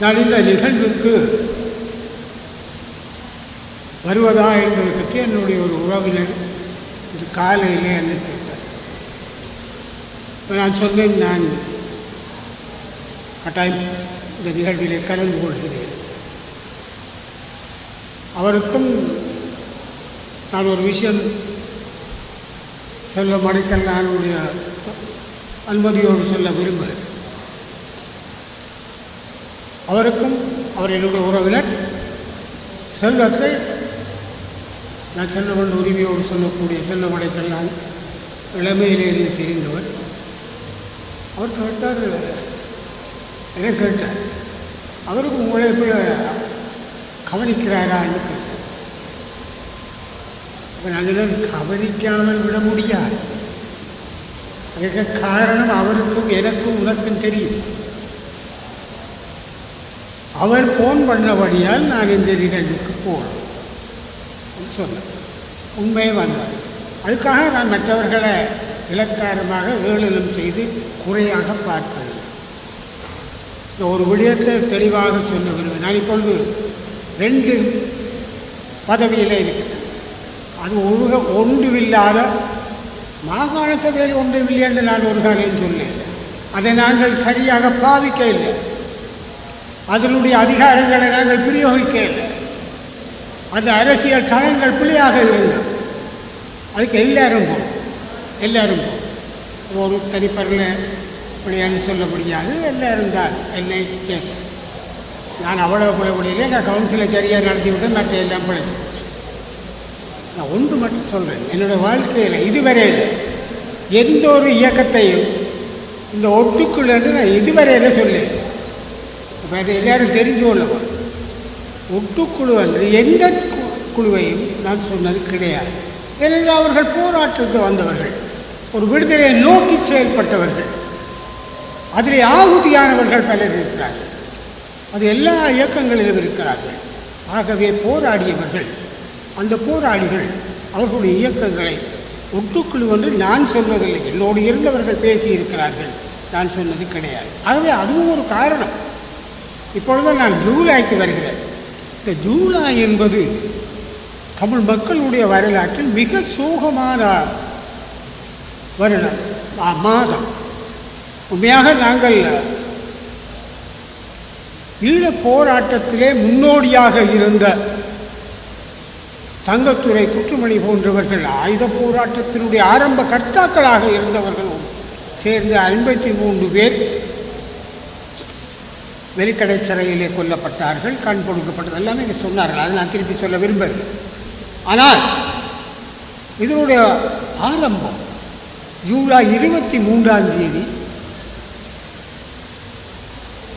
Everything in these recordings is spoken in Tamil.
நான் இந்த நிகழ்வுக்கு வருவதா என்பதை பற்றி என்னுடைய ஒரு உறவினர் இது காலையிலே என்ன கேட்டார். இப்போ நான் சொன்னேன் நான் கட்டாயம் இந்த நிகழ்விலே கலந்து கொள்கிறேன். அவருக்கும் நான் ஒரு விஷயம் செல்ல மடைக்கல் நானுடைய அனுமதியோடு சொல்ல விரும்புகிறேன். அவருக்கும் அவர் என்னுடைய உறவினர். செல்வத்தை நான் செல்வ உரிமையோடு சொல்லக்கூடிய செல்வமடைத்தல் நான் இளமையிலிருந்து தெரிந்தவர். அவர் கேட்டார் என்ன கேட்டார்? அவருக்கு உங்களை எப்படி கவனிக்கிறாரான்னு கேட்டார் அப்போ நான் கவனிக்காமல் விட முடியாது. அதுக்கு காரணம் அவருக்கும் எனக்கும் உனக்கும் தெரியும். அவர் ஃபோன் பண்ணபடியால் நான் இந்த நிகழ்வுக்கு போகிறோம் சொன்னேன் உண்மையே வந்தார். அதுக்காக நான் மற்றவர்களை இலக்காரமாக வேலனம் செய்து குறையாக பார்த்தேன் ஒரு விடயத்தை தெளிவாக சொல்ல விரும்புகிறேன் நான் இப்பொழுது ரெண்டு பதவியில் இருக்கிறேன் அது ஒழுக ஒன்றுமில்லாத மாகாண சபையில் ஒன்றுமில்லை என்று நான் ஒரு காரியம் சொன்னேன். அதை நாங்கள் சரியாக பாவிக்க இல்லை அதனுடைய அதிகாரங்களை நாங்கள் பிரயோகிக்க அந்த அரசியல் தளங்கள் பிள்ளையாக இருந்தது அதுக்கு எல்லாரும் போகும் எல்லாரும் போகும் ஒரு தனிப்பரில் பிள்ளையான்னு சொல்ல முடியாது எல்லாரும் தான் என்னை சேர்த்து. நான் அவ்வளோ பிழை முடியல நான் கவுன்சிலை சரியாக நடத்தி விட்டு மற்ற எல்லாம் பிழைச்சி போச்சு நான் ஒன்று மட்டும் சொல்கிறேன் என்னோடய வாழ்க்கையில் இதுவரையில் எந்த ஒரு இயக்கத்தையும் இந்த ஒட்டுக்குள்ளன்னு நான் இதுவரையில் சொல்லேன் வேறு எல்லாரும் தெரிஞ்சு கொள்ளவும் ஒட்டுக்குழு என்று எந்த குழுவையும் நான் சொன்னது கிடையாது. ஏனென்றால் அவர்கள் போராட்டத்துக்கு வந்தவர்கள். ஒரு விடுதலையை நோக்கி செயல்பட்டவர்கள். அதில் ஆகுதியானவர்கள் பலர் இருக்கிறார்கள். அது எல்லா இயக்கங்களிலும் இருக்கிறார்கள். ஆகவே போராடியவர்கள் அந்த போராளிகள் அவர்களுடைய இயக்கங்களை ஒட்டுக்குழு என்று நான் சொல்வதில்லை. என்னோடு இருந்தவர்கள் பேசியிருக்கிறார்கள். நான் சொன்னது கிடையாது. ஆகவே அதுவும் ஒரு காரணம். இப்பொழுது நான் ஜூலாய்க்கு வருகிறேன். இந்த ஜூலாய் என்பது தமிழ் மக்களுடைய வரலாற்றில் மிக சோகமான வருடம் மாதம். உண்மையாக நாங்கள் ஈழ போராட்டத்திலே முன்னோடியாக இருந்த தங்கத்துறை குற்றுமணி போன்றவர்கள் ஆயுத போராட்டத்தினுடைய ஆரம்ப கர்த்தாக்களாக இருந்தவர்களும் சேர்ந்து ஐம்பத்தி மூன்று பேர் வெளிக்கடை சிறையிலே கொல்லப்பட்டார்கள் கண் கொடுக்கப்பட்டது எல்லாமே இங்கே சொன்னார்கள். அதை நான் திருப்பி சொல்ல விரும்பவில்லை. ஆனால் இதனுடைய ஆரம்பம் ஜூலை இருபத்தி மூன்றாம் தேதி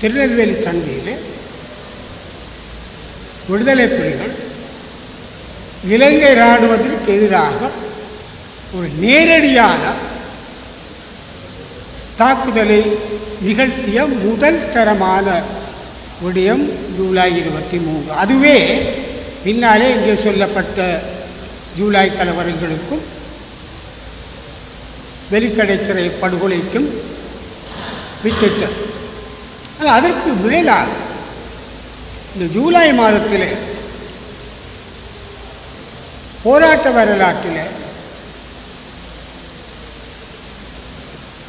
திருநெல்வேலி சந்தையில் விடுதலை புலிகள் இலங்கை இராணுவத்திற்கு எதிராக ஒரு நேரடியான தாக்குதலை நிகழ்த்திய முதல் தரமான விடயம் ஜூலை இருபத்தி மூன்று. அதுவே பின்னாலே இங்கே சொல்லப்பட்ட ஜூலை கலவரங்களுக்கும் வெளிக்கடை சிறை படுகொலைக்கும் வித்திட்டது. அதற்கு மேலாக இந்த ஜூலை மாதத்தில் போராட்ட வரலாற்றில்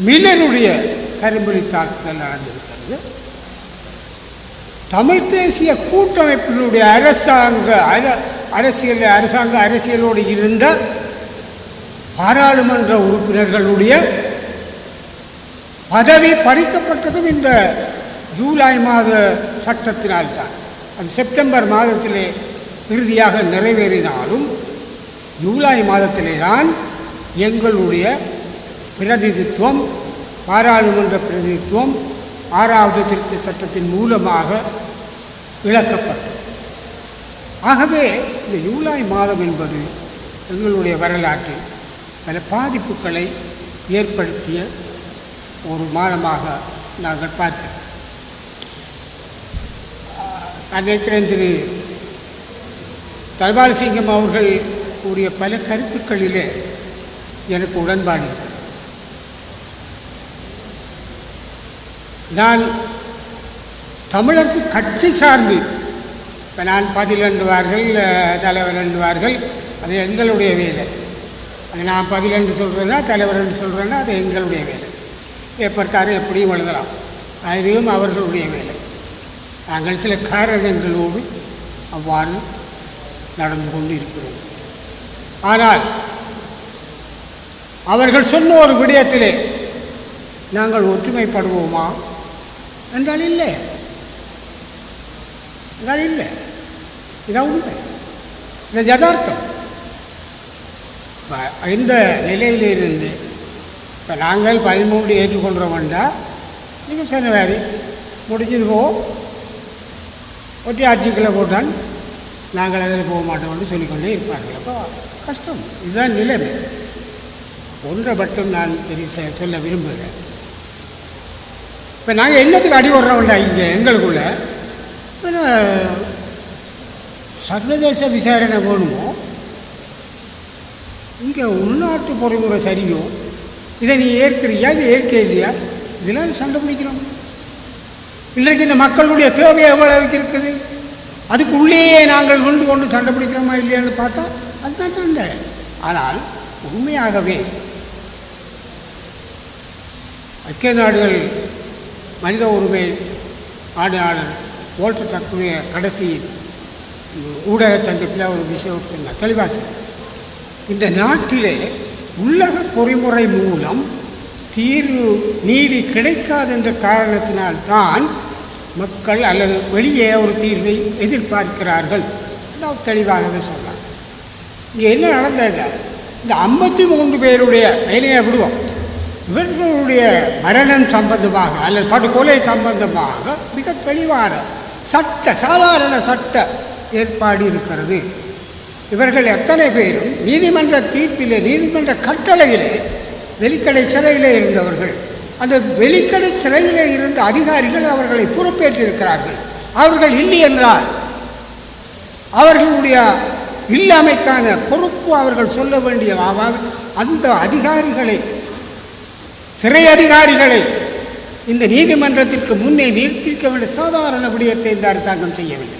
மின்னருடைய கரும்புலி தாக்குதல் நடந்திருக்கிறது. தமிழ் தேசிய கூட்டமைப்பினுடைய அரசாங்க அர- அரசியல் அரசாங்க அரசியலோடு இருந்த பாராளுமன்ற உறுப்பினர்களுடைய பதவி பறிக்கப்பட்டதும் இந்த ஜூலை மாத சட்டத்தினால்தான். அது செப்டம்பர் மாதத்திலே இறுதியாக நிறைவேறினாலும் ஜூலை மாதத்திலே தான் எங்களுடைய பிரதிநிதித்துவம் பாராளுமன்ற பிரதிநிதித்துவம் ஆறாவது திருத்த சட்டத்தின் மூலமாக இழக்கப்பட்டது ஆகவே இந்த ஜூலை மாதம் என்பது எங்களுடைய வரலாற்றில் பல பாதிப்புகளை ஏற்படுத்திய ஒரு மாதமாக நாங்கள் பார்த்தோம் நான் நினைக்கிறேன் திரு தல்வால் சிங்கம் அவர்கள் கூறிய பல கருத்துக்களிலே எனக்கு உடன்பாடு நான் தமிழரசு கட்சி சார்ந்து இப்போ நான் பதில் என்றுவார்கள் தலைவர் என்றுவார்கள் அது எங்களுடைய வேலை. அது நான் பதில் என்று சொல்கிறேன்னா தலைவர் என்று சொல்கிறேன்னா அது எங்களுடைய வேலை. பேப்பர்காரர் எப்படியும் எழுதலாம். அதுவும் அவர்களுடைய வேலை. நாங்கள் சில காரணங்களோடு அவ்வாறு நடந்து கொண்டு இருக்கிறோம் ஆனால் அவர்கள் சொன்ன ஒரு விடயத்திலே நாங்கள் ஒற்றுமைப்படுவோமா? என்றால் இல்லை. என்றால் இல்லை. இதான் உண்மை. இது யதார்த்தம். இப்ப இந்த நிலையிலிருந்து இப்போ நாங்கள் பதிமூன்று ஏற்றுக்கொள்கிறோம்டா நீங்கள் சொன்ன வேறு முடிஞ்சது போ. ஒட்டி ஆட்சிக்குள்ளே போட்டான் நாங்கள் அதில் போக மாட்டோம்னு சொல்லிக்கொண்டே இருப்பார்கள். அப்போ கஷ்டம். இதுதான் நிலைமை. ஒன்றை மட்டும் நான் தெரிய செ- சொல்ல விரும்புகிறேன். இப்போ நாங்கள் என்னத்துக்கு அடி விடுறோம்டா இங்கே எங்களுக்குள்ள? சர்வதேச விசாரணை வேணுமோ? இங்கே உள்நாட்டு பொறிமுறை சரியோ? இதை நீ ஏற்கிறியா? இது ஏற்க இல்லையா? இதெல்லாம் சண்டை பிடிக்கிறோம். இன்றைக்கு இந்த மக்களுடைய தேவை எவ்வளவு இருக்குது? அதுக்குள்ளேயே நாங்கள் கொண்டு கொண்டு சண்டை பிடிக்கிறோமா இல்லையான்னு பார்த்தா அதுதான் சண்டை. ஆனால் உண்மையாகவே ஐக்கிய நாடுகள் மனித உரிமை ஆணையாளர் ஓல்டர் டக்குடைய கடைசி ஊடக சந்திப்பில் ஒரு விஷயம் சொன்னார் தெளிவாக சொன்னார். இந்த நாட்டிலே உள்ளக பொறிமுறை மூலம் தீர்வு நீதி கிடைக்காது என்ற காரணத்தினால்தான் மக்கள் அல்லது வெளியே ஒரு தீர்வை எதிர்பார்க்கிறார்கள். என்று அவர் தெளிவாகவே சொன்னார் இங்கே என்ன நடந்தது இந்த ஐம்பத்தி மூன்று பேருடைய வேலையை விடுவோம். இவர்களுடைய மரணம் சம்பந்தமாக அல்லது படுகொலை சம்பந்தமாக மிக தெளிவான சட்ட சாதாரண சட்ட ஏற்பாடு இருக்கிறது. இவர்கள் எத்தனை பேரும் நீதிமன்ற தீர்ப்பிலே நீதிமன்ற கட்டளையிலே வெளிக்கடை சிறையிலே இருந்தவர்கள். அந்த வெளிக்கடை சிறையிலே இருந்த அதிகாரிகள் அவர்களை பொறுப்பேற்றிருக்கிறார்கள். அவர்கள் இல்லை என்றால் அவர்களுடைய இல்லாமைக்கான பொறுப்பு அவர்கள் சொல்ல வேண்டிய அந்த அதிகாரிகளை சிறை அதிகாரிகளை. இந்த நீதிமன்றத்திற்கு முன்னே நீட்டிக்க வேண்டிய சாதாரண விடயத்தை இந்த அரசாங்கம் செய்யவில்லை.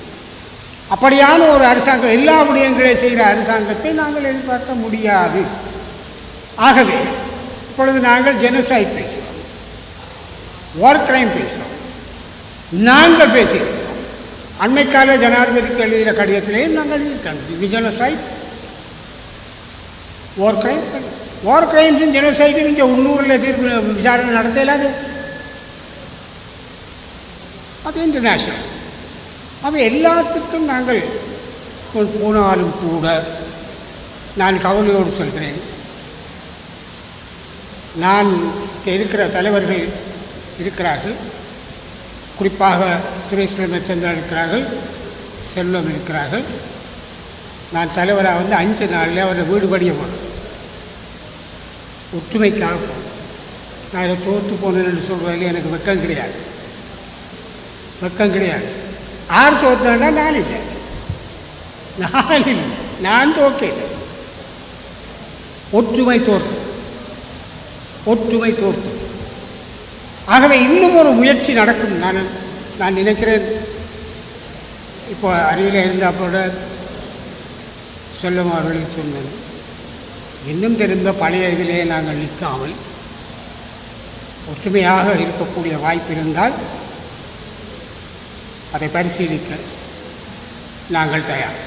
அப்படியான ஒரு அரசாங்கம் எல்லா விடயங்களையும் செய்கிற அரசாங்கத்தை நாங்கள் எதிர்பார்க்க முடியாது. ஆகவே இப்பொழுது நாங்கள் ஜெனசைட் பேசுகிறோம். வார் கிரைம் பேசுகிறோம். நாங்கள் பேசுகிறோம். அண்மைக்கால ஜனாதிபதிக்கு எழுதுகிற கடிதத்திலே நாங்கள் எழுதியிருக்கோம் ஜெனசைட் வார் கிரைம் வார் கிரைம்ஸும் ஜெனசைடும் இங்கே உள்ளூரில் தீர்ப்பு விசாரணை நடத்தலாது அது. இன்டர்நேஷனல் அவை எல்லாத்துக்கும் நாங்கள் போனாலும் கூட நான் கவலையோடு சொல்கிறேன். நான் இங்கே இருக்கிற தலைவர்கள் இருக்கிறார்கள். குறிப்பாக சுரேஷ் பிரேமச்சந்திரன் இருக்கிறார்கள். செல்வம் இருக்கிறார்கள். நான் தலைவராக வந்து அஞ்சு நாளில் அவரை வீடு படிய போனேன். ஒற்றுமைக்காக போனேன் நான் இதை தோற்று போனேன்னு சொல்கிறதுல எனக்கு வெக்கம் கிடையாது. வெக்கம் கிடையாது. யார் தோத்தாண்டா நான் இல்லை. நான் இல்லை. நான் தோக்கல. ஒற்றுமை தோற்று. ஒற்றுமை தோற்று. ஆகவே இன்னும் ஒரு முயற்சி நடக்கும். நான் நான் நினைக்கிறேன். இப்போ அருகில் இருந்தப்போட செல்லும் அவர்களுக்கு சொன்னேன் இன்னும் திரும்ப பழைய இதிலே நாங்கள் நிற்காமல் ஒற்றுமையாக இருக்கக்கூடிய வாய்ப்பு இருந்தால் அதை பரிசீலிக்க நாங்கள் தயார்.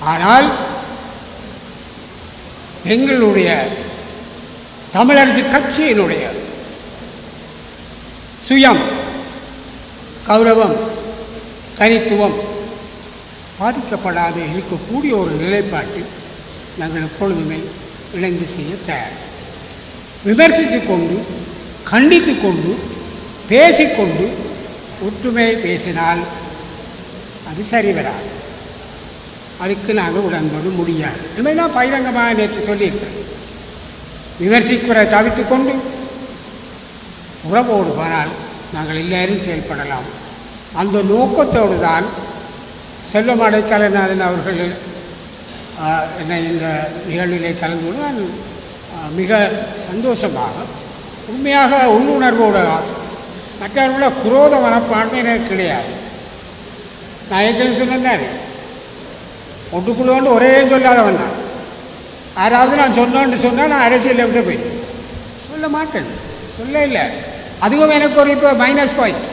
ஆனால் எங்களுடைய தமிழரசு கட்சியினுடைய சுயம் கௌரவம் தனித்துவம் பாதிக்கப்படாது இருக்கக்கூடிய ஒரு நிலைப்பாட்டில் நாங்கள் எப்பொழுதுமே இணைந்து செய்ய தயார். விமர்சித்து கொண்டு கண்டித்து கொண்டு பேசிக்கொண்டு ஒற்றுமை பேசினால் அது சரி வராது அதுக்கு நாங்கள் உடன்பட முடியாது. என்பதை நான் பகிரங்கமாக நேற்று சொல்லியிருக்கிறேன். விமர்சிக்கிற தவித்து கொண்டு உறவோடு போனால் நாங்கள் எல்லாரும் செயல்படலாம். அந்த நோக்கத்தோடு தான் செல்வம் அடைக்கலநாதன் அவர்கள் என்னை இந்த நிகழ்விலே கலந்து கொண்டு நான் மிக சந்தோஷமாக உண்மையாக உள்ளுணர்வோடு மற்றவர்களோட குரோத மனப்பான்மை எனக்கு கிடையாது. நான் ஏற்கனவே சொன்னேன் ஒட்டுக்குள்ளோண்டு ஒரே சொல்லாத வந்தான் யாராவது நான் சொன்னோன்னு சொன்னால் நான் அரசியலில் விட்டு போயிட்டேன் சொல்ல மாட்டேன் சொல்ல இல்லை. அதுவும் எனக்கு ஒரு இப்போ மைனஸ் பாயிண்ட்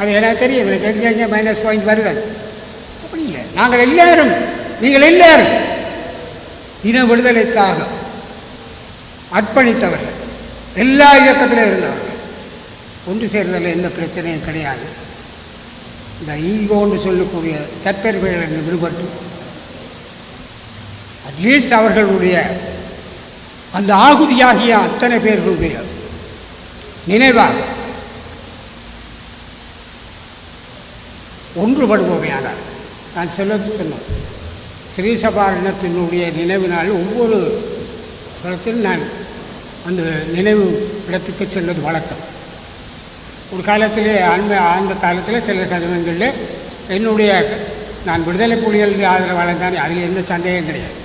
அது எனக்கு தெரியும் எனக்கு எங்கே எங்கே மைனஸ் பாயிண்ட் வருது அப்படி இல்லை. நாங்கள் எல்லாரும் நீங்கள் எல்லாரும் இன விடுதலைக்காக அர்ப்பணித்தவர்கள். எல்லா இயக்கத்திலும் இருந்தவர்கள். ஒன்று சேர்ந்ததில் எந்த பிரச்சனையும் கிடையாது. இந்த ஈகோன்னு சொல்லக்கூடிய தற்பெருமைகளிலிருந்து விடுபட்டு அட்லீஸ்ட் அவர்களுடைய அந்த ஆகுதியாகிய அத்தனை பேர்களுடைய நினைவாக ஒன்றுபடுபவையானார் நான் சொல்வது சொன்னேன். ஸ்ரீசபாரணத்தினுடைய நினைவு நாள் ஒவ்வொரு காலத்தில் நான் அந்த நினைவு இடத்துக்கு செல்வது வழக்கம். ஒரு காலத்திலே அண்மை அந்த காலத்தில் சில கதவங்களில் என்னுடைய நான் விடுதலை புலிகள் ஆதரவாளர் தானே அதில் எந்த சந்தேகம் கிடையாது.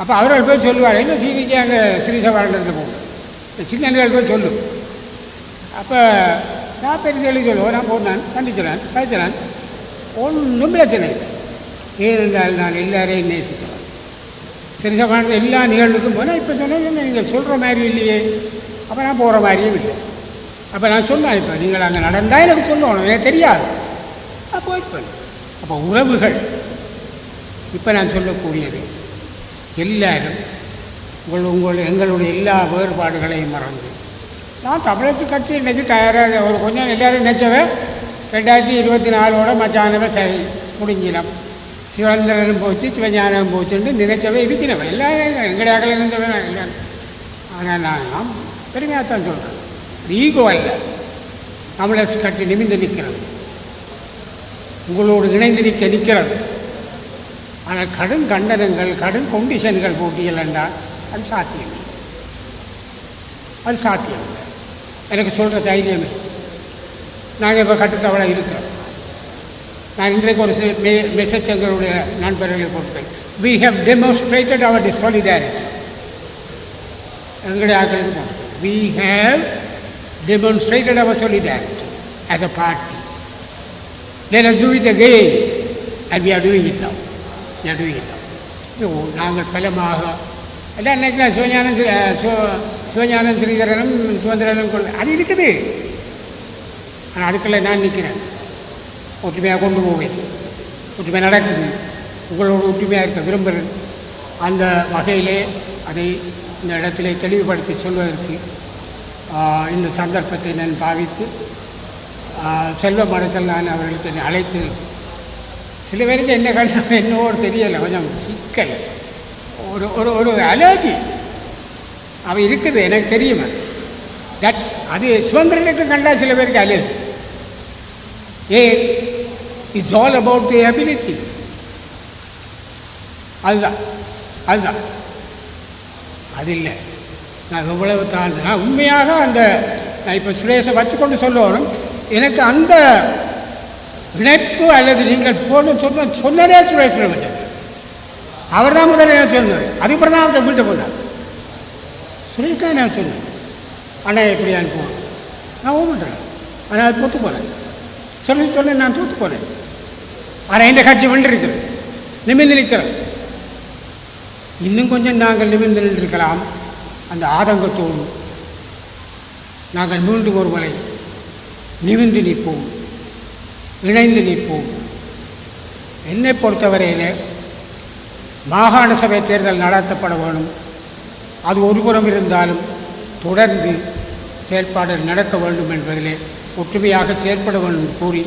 அப்போ அவர்கள் போய் சொல்லுவார் என்ன சீனிக்கு அங்கே ஸ்ரீசபாரணத்தில் போகும் சின்ன போய் சொல்லும். அப்போ நான் பெருசு எழுதி சொல்லுவோம் நான் போனான் கண்டிச்சலான் கழிச்சலான் ஒன்றும் பிரச்சனை இல்லை. ஏனென்றால் நான் எல்லாரையும் நேசித்தவன். சிறுசபானது எல்லா நிகழ்வுக்கும் போனால் இப்போ சொன்னேன் நீங்கள் சொல்கிற மாதிரி இல்லையே. அப்போ நான் போகிற மாதிரியும் இல்லை. அப்போ நான் சொன்னேன் இப்போ நீங்கள் அங்கே நடந்தால் எனக்கு சொல்லணும் எனக்கு தெரியாது. அப்போ இப்போ அப்போ உறவுகள். இப்போ நான் சொல்லக்கூடியது எல்லாரும் உங்கள் உங்கள் எங்களுடைய எல்லா வேறுபாடுகளையும் மறந்து. நான் தமிழரசு கட்சி இன்றைக்கி தயாராக ஒரு கொஞ்சம் எல்லோரும் நினச்சவன் ரெண்டாயிரத்தி இருபத்தி நாலோட மச்சானவை சரி முடிஞ்சிடும். சிவந்திரனும் போச்சு சிவஞானம் போச்சுன்னு நினைச்சவன் இருக்கிறவன் எல்லாரும் எங்களுடைய அகல இருந்தவன் எல்லாரும் ஆனால் நான் நாம் பெருமையாக தான் சொல்கிறேன் ஈகோ அல்ல தமிழரசு கட்சி நிமிந்து நிற்கிறது உங்களோடு இணைந்து நிற்க நிற்கிறது ஆனால் கடும் கண்டனங்கள் கடும் கொண்டிஷன்கள் போட்டிகள் என்றால் அது சாத்தியம் இல்லை அது சாத்தியம் இல்லை எனக்கு சொல்கிற தைரியம் இருக்குது நாங்கள் இப்போ கட்டுக்கவலை இருக்கிறோம் நான் இன்றைக்கு ஒரு சில மெ மெசேஜ் எங்களுடைய நண்பர்களை கொடுப்பேன். We have demonstrated our the solidarity எங்களுடைய ஆட்களுக்கு போட்டுப்பேன் we have demonstrated our solidarity as a party let us do it again and we are doing it now we are doing it now நாங்கள் பலமாக எல்லாம் நினைக்கிறேன் சிவஞானம் ஸ்ரீ- சிவஞானம் ஸ்ரீதரனும் சுதந்திரனும் கொள்ள அது இருக்குது. ஆனால் அதுக்குள்ளே நான் நிற்கிறேன். ஒற்றுமையாக கொண்டு போவேன். ஒற்றுமை நடக்குது. உங்களோட ஒற்றுமையாக இருக்க விரும்புகிறேன். அந்த வகையிலே அதை இந்த இடத்திலே தெளிவுபடுத்தி சொல்வதற்கு இந்த சந்தர்ப்பத்தை நான் பாவித்து செல்வ மடத்தில் நான் அவர்களுக்கு என்னை அழைத்து சில பேருக்கு என்ன கண்டா என்னவோ தெரியலை. கொஞ்சம் சிக்கல். ஒரு ஒரு ஒரு அலர்ஜி அவ இருக்குது. எனக்கு தெரியும் அது. தட்ஸ் அது சுதந்திரனுக்கு கண்டா சில பேருக்கு அலர்ஜி ஏன்? It's all about the ability அதுதான் அதுதான் அது இல்லை நான் எவ்வளவு தாழ்ந்து நான் உண்மையாக அந்த நான் இப்போ சுரேஷை வச்சுக்கொண்டு சொல்லணும் எனக்கு அந்த இணைப்பு அல்லது நீங்கள் போன சொன்ன சொன்னதே சுரேஷ் பிரபஞ்சன் அவர் தான் முதல்ல நான் சொன்னார்? அதுக்கப்புறம் தான் அவர் வீட்டை போனார். சுரேஷ் தான் என்ன சொன்னேன் அண்ணா எப்படி அனுப்புவோம் நான் ஓமன்றேன் ஆனால் அது தூத்து போனேன் சுரேஷ் சொன்னேன் நான் தூத்து போனேன். ஆனால் இந்த கட்சி வென்றிருக்கிறது. நிமிர்ந்து நிற்கிறேன் இன்னும் கொஞ்சம் நாங்கள் நிமிர்ந்து நின்றிருக்கலாம். அந்த ஆதங்கத்தோடு நாங்கள் மீண்டும் ஒரு முறை நிமிர்ந்து நிற்போம். இணைந்து நிற்போம். என்னை பொறுத்தவரையில் மாகாண சபை தேர்தல் நடத்தப்பட வேணும். அது ஒருபுறம் இருந்தாலும் தொடர்ந்து செயல்பாடு நடக்க வேண்டும் என்பதிலே ஒற்றுமையாக செயல்பட வேண்டும் கூறி